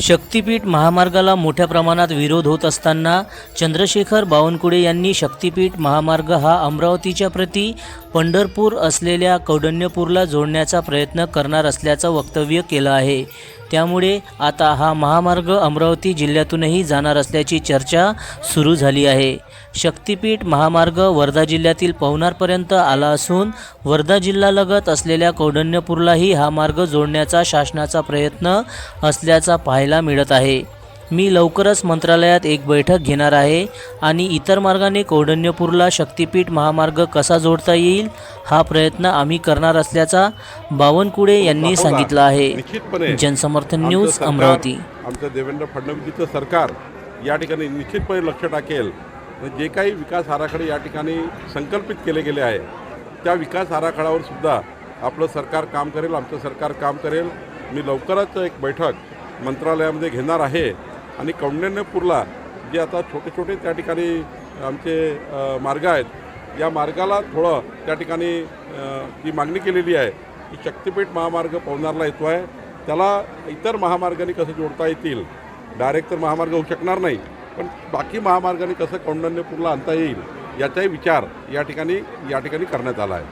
शक्तीपीठ महामार्गाला मोठ्या प्रमाणात विरोध होत असताना चंद्रशेखर बावनकुळे यांनी शक्तीपीठ महामार्ग हा अमरावतीच्या प्रती पंढरपूर असलेल्या कौडण्यपूरला जोडण्याचा प्रयत्न करणार असल्याचं वक्तव्य केलं आहे. त्यामुळे आता हा महामार्ग अमरावती जिल्ह्यातूनही जाणार असल्याची चर्चा सुरू झाली आहे. शक्तीपीठ महामार्ग वर्धा जिल्ह्यातील पवनारपर्यंत आला असून वर्धा जिल्ह्यालगत असलेल्या कौडण्यपूरलाही हा मार्ग जोडण्याचा शासनाचा प्रयत्न असल्याचा पाहायला मिळत आहे. मी लवकरच मंत्रालयात एक बैठक घेणार आहे आणि इतर मार्गाने कौंडण्यपूरला शक्तीपीठ महामार्ग कसा जोडता येईल हा प्रयत्न आम्ही करणार असल्याचा बावनकुळे यांनी सांगितलं आहे. जनसमर्थन न्यूज अमरावती. आमचं देवेंद्र फडणवीसचं सरकार या ठिकाणी निश्चितपणे लक्ष टाकेल. आणि जे काही विकास आराखडे या ठिकाणी संकल्पित केले गेले आहे त्या विकास आराखड्यावर सुद्धा आपलं सरकार काम करेल आमचं सरकार काम करेल. मी लवकरच एक बैठक मंत्रालयामध्ये घेणार आहे. आणि कौंडण्यपूरला जे आता छोटे छोटे त्या ठिकाणी आमचे मार्ग आहेत या मार्गाला थोडं त्या ठिकाणी जी मागणी केलेली आहे की शक्तीपीठ महामार्ग पवनारला येतो आहे. त्याला इतर महामार्गाने कसं जोडता येतील? डायरेक्ट तर महामार्ग होऊ शकणार नाही पण बाकी महामार्गाने कसं कौंडण्यपूरला आणता येईल याचाही विचार या ठिकाणी या ठिकाणी करण्यात आला आहे.